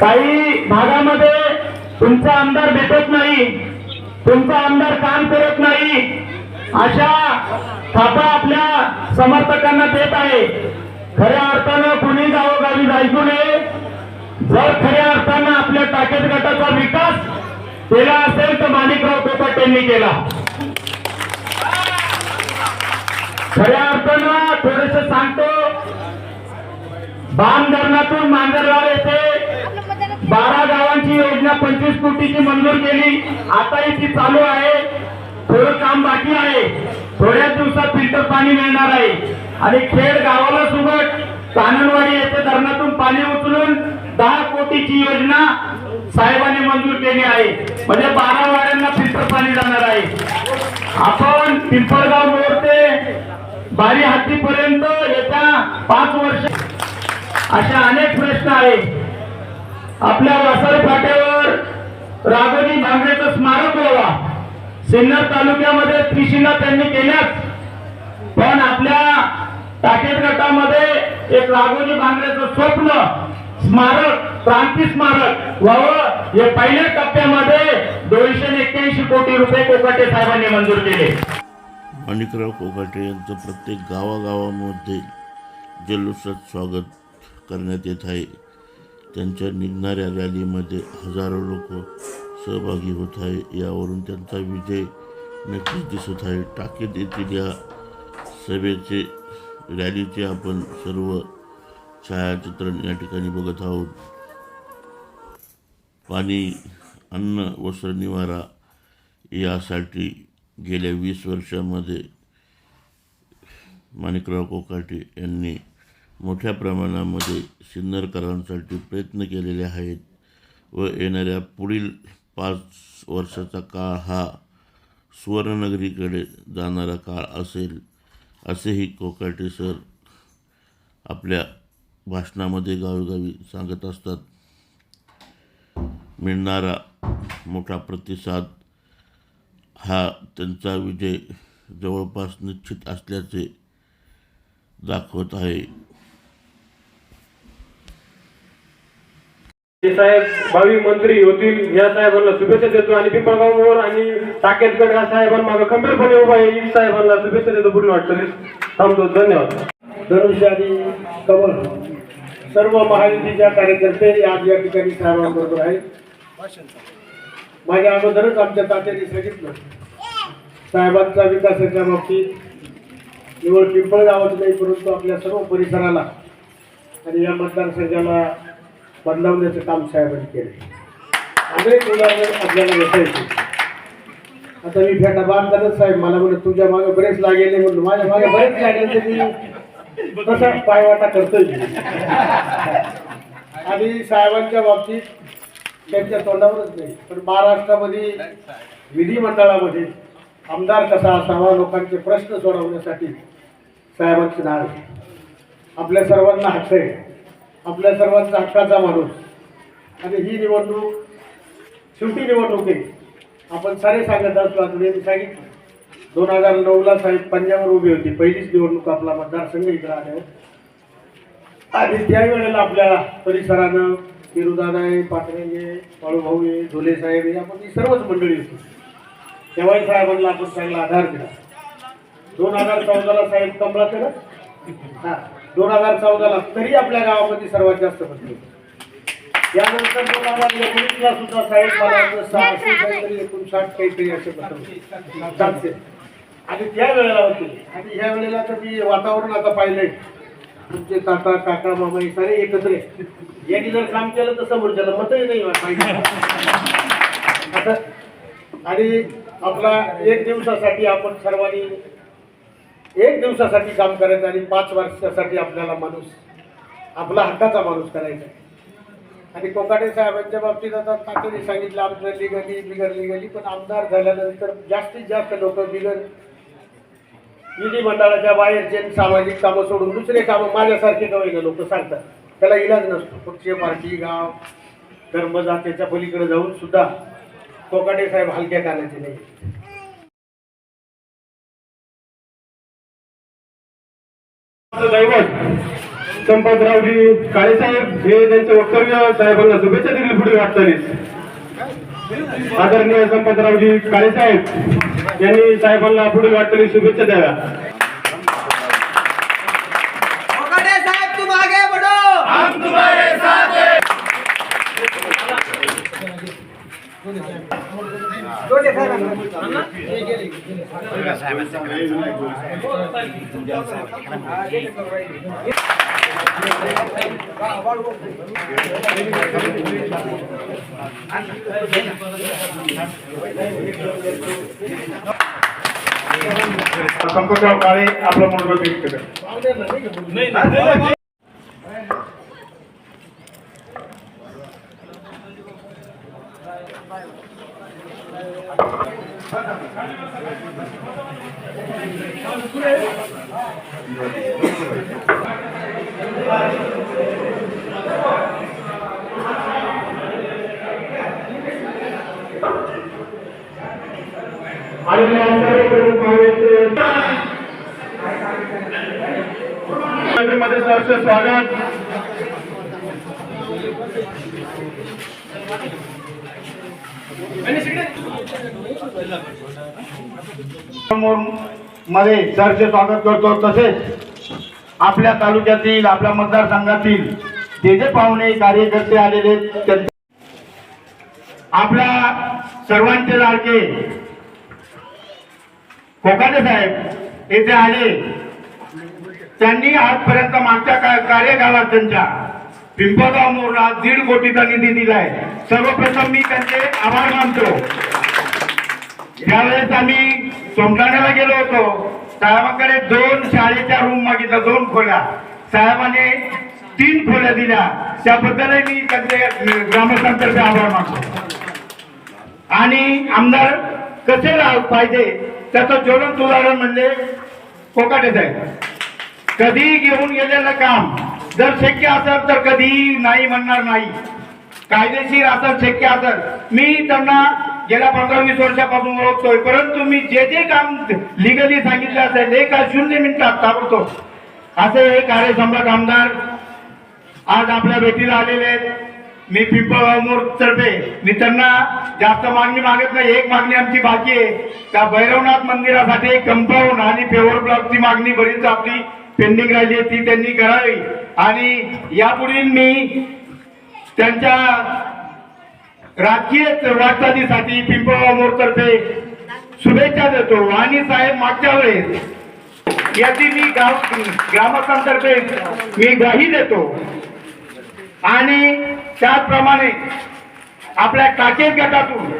काही भागामध्ये तुमचा आमदार भेटत नाही तुमचा आमदार काम करत नाही. अशा थापा आपल्या समर्थकांना देत आहे. खऱ्या अर्थानं कुणी गावोगावी जायचू नये. जर खऱ्या अर्थानं आपल्या टाकेत गटाचा विकास केला असेल तर माणिकराव कोपट यांनी केला. खऱ्या अर्थानं थोडस सांगतो. बाण धरणातून मांजरगाव येथे बारा गावांची योजना पंचवीस कोटीची मंजूर केली. आताही ती चालू आहे. थोडं काम बाकी आहे. थोड्याच दिवसात फिल्टर पाणी मिळणार आहे. आणि खेड गावाला सुबट काननवाडी येथे धरणातून पाणी उचलून दहा कोटीची योजना साहेबांनी मंजूर केली आहे. म्हणजे बारा वाड्यांना फिल्टर पाणी जाणार आहे. आपण पिंपळगाव मोड ते बारी हत्तीपर्यंत येत्या पाच वर्ष अशा अनेक प्रश्न आहेत. आपल्या वसाई फाट्यावर राघोजी भांगरेचं स्मारक व्हावा. सिन्नर तालुक्यामध्ये त्रिशिला त्यांनी केल्याच पण आपल्या टाकेत गटामध्ये एक राघोजी भांगरेचं स्वप्न स्मारक क्रांती स्मारक व्हावं. हे पहिल्या टप्प्यामध्ये दोनशे एक्क्याऐंशी कोटी रुपये कोकाटे साहेबांनी मंजूर केले. माणिकराव कोकाटे यांचं प्रत्येक गावागावामध्ये जल्लोषात स्वागत करण्यात येत आहे. त्यांच्या निघणाऱ्या रॅलीमध्ये हजारो लोक सहभागी होत आहे. यावरून त्यांचा विजय नक्कीच दिसत आहे. टाकीत येथील या सभेचे रॅलीचे आपण सर्व छायाचित्रण या ठिकाणी बघत आहोत. पाणी अन्न वस्त्र निवारा यासाठी गेल्या वीस वर्षामध्ये माणिकराव कोकाटे यांनी मोठ्या प्रमाणामध्ये सिन्नरकरांसाठी प्रयत्न केलेले आहेत व येणाऱ्या पुढील पाच वर्षाचा काळ हा सुवर्णनगरीकडे जाणारा काळ असेल असेही कोकाटे सर आपल्या भाषणामध्ये गावोगावी सांगत असतात. मिळणारा मोठा प्रतिसाद हा त्यांचा विजय जवळपास निश्चित असल्याचे दाखवत आहे. साहेब भावी मंत्री होतील या साहेबांना शुभेच्छा देतो आणि पिंपळगाव मोर आणि टाकेतगड या साहेबांना माझा खंबीरपणे उभा आहे. साहेबांना शुभेच्छा देतो. पुढील वाटतं. थांबतो. धन्यवाद. धनुष्य आणि कमल सर्व महायुतीच्या कार्यकर्ते आज या ठिकाणी साहेबांबरोबर आहेत. माझ्या अगोदरच आमच्या तात्याने सांगितलं साहेबांचा विकासाच्या बाबतीत केवळ पिंपळगावात नाही परंतु आपल्या सर्व परिसराला आणि या मतदारसंघाला बदलावण्याचं काम साहेबांनी केलं अनेक उदाहरण आपल्याला भेटायचे आता मी फेटा बांधतानाच साहेब मला म्हणत तुझ्या मागे बरेच लागेल म्हणलं माझ्या मागे बरेच लागेल तर मी तसा पायवाटा करतोय. आणि साहेबांच्या बाबतीत त्यांच्या तोंडावरच नाही पण महाराष्ट्रामध्ये विधिमंडळामध्ये आमदार कसा असावा लोकांचे प्रश्न सोडवण्यासाठी साहेबांचे नाव आहे. आपल्या सर्वांना हक्क आहे. आपल्या सर्वांचा हक्काचा माणूस. आणि ही निवडणूक शेवटी निवडणूक आहे. आपण सारे सांगत असतो आता सांगितलं. दोन हजार नऊला साहेब पंजाबवर उभी होती. पहिलीच निवडणूक आपला मतदारसंघ इकडे आल्यावर आणि त्यावेळेला आपल्या परिसरानं किरुदादा आहे पाटणे आहे बाळूभाऊ आहे झोले साहेब आहे आपण ही सर्वच मंडळी होती. तेव्हाही साहेबांना आपण चांगला आधार दिला. दोन हजार चौदाला साहेब कमला ना हा. दोन हजार चौदाला तरी आपल्या गावामध्ये सर्वात जास्त पडले यानंतर दोन हजार एकोणीसला सुद्धा साहेब सहाशे काहीतरी एकोणसाठ काहीतरी असे पत्र सातशे आणि त्या वेळेला होते. आणि ह्या वेळेला तर मी वातावरण आता पाहिलंय. तुमचे काका काका मामा हे सारे एकत्र. यांनी जर काम केलं तर समोरच्याला मतही नाही पाहिजे आता आणि आपला एक दिवसासाठी आपण सर्वांनी एक दिवसासाठी काम करायचं आणि पाच वर्षासाठी आपल्याला माणूस आपला हक्काचा माणूस करायचा. आहे. आणि कोकाटे साहेबांच्या बाबतीत आता तात्याने सांगितलं आमचं लिगली बिगडली गेली पण आमदार झाल्यानंतर जास्तीत जास्त लोक बिगर विधिमंडळाच्या बाहेरचे सामाजिक कामं सोडून दुसरे कामं माझ्यासारखे कवयला लोक सांगतात. त्याला इलाज नसतो. पक्षीय पार्टी गाव धर्म जातीच्या पलीकडे जाऊन सुद्धा कोकाटे साहेब हलक्या कानाचे नाही. दैवत संपतरावजी काळेसाहेब हे त्यांचं वक्तव्य साहेबांना शुभेच्छा दिली पुढील वाटचालीस. आदरणीय संपतरावजी काळेसाहेब यांनी साहेबांना पुढील वाटचालीस शुभेच्छा द्याव्या कोकाटे साहब तुम आगे बढ़ो संपतराव काळे आपलं मनोगत व्यक्त करा आणि मध्ये सहर्ष स्वागत मध्ये सरचे स्वागत करतो. तसेच आपल्या तालुक्यातील आपल्या मतदारसंघातील जे जे पाहुणे कार्यकर्ते आलेले त्यांचे- आपल्या सर्वांचे लाडके कोकाटे साहेब येथे आले. त्यांनी आजपर्यंत मागच्या कार्यकाळात त्यांच्या पिंपळगाव मोरला दीड कोटीचा निधी दिलाय. सर्वप्रथम मी त्यांचे आभार मानतो. ज्यावेळेस आम्ही सोमठाण्याला गेलो होतो. साहेबांकडे दोन शाळेच्या रूम मागितल्या दोन खोल्या. साहेबांनी तीन खोल्या दिल्या. त्याबद्दलही मी त्यांचे ग्रामस्थांतर्फे आभार मानतो. आणि आमदार कसे राह पाहिजे त्याचं ज्वलंत उदाहरण म्हणजे कोकाटे साहेब. कधी घेऊन गेलेलं काम जर शक्य असेल तर कधी नाही म्हणणार नाही. कायदेशीर असेल शक्य असेल. मी त्यांना गेल्या पंधरा वीस वर्षापासून ओळखतोय. परंतु मी जे जे काम लिगली सांगितलं असेल एका शून्य मिनिटात ताबडतोब. असे हे कार्यसम्राट आमदार आज आपल्या भेटीला आलेले आहेत. मी पिंपळगाव तर्फे. मी त्यांना जास्त मागणी मागत नाही. एक मागणी आमची बाकी आहे. त्या भैरवनाथ मंदिरासाठी कंपाऊंड आणि पेवर ब्लॉकची मागणी बरीच आपली पेंडिंग राहिली आहे. ती त्यांनी करावी. आणि यापुढील मी त्यांच्या राजकीय वाटचालीसाठी पिंपळगाव मोरतर्फे शुभेच्छा देतो. आणि साहेब मागच्या वेळेस याची मी गाव ग्रामस्थांतर्फे मी ग्वाही देतो. आणि त्याचप्रमाणे आपल्या टाकेत गटातून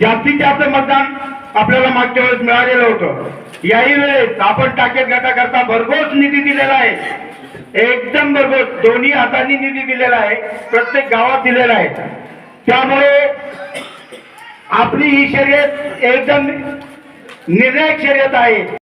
जास्तीत जास्त मतदान आपल्याला मागच्या वेळेस मिळालेलं होतं. याही वेळेस आपण टाकेत गटाकरता भरघोस निधी दिलेला आहे. एकदम भरघोस. दोन्ही हातांनी निधी दिलेला आहे. प्रत्येक गावात दिलेला आहे. त्यामुळे आपली ही शर्यत एकदम निर्णायक शर्यत आहे.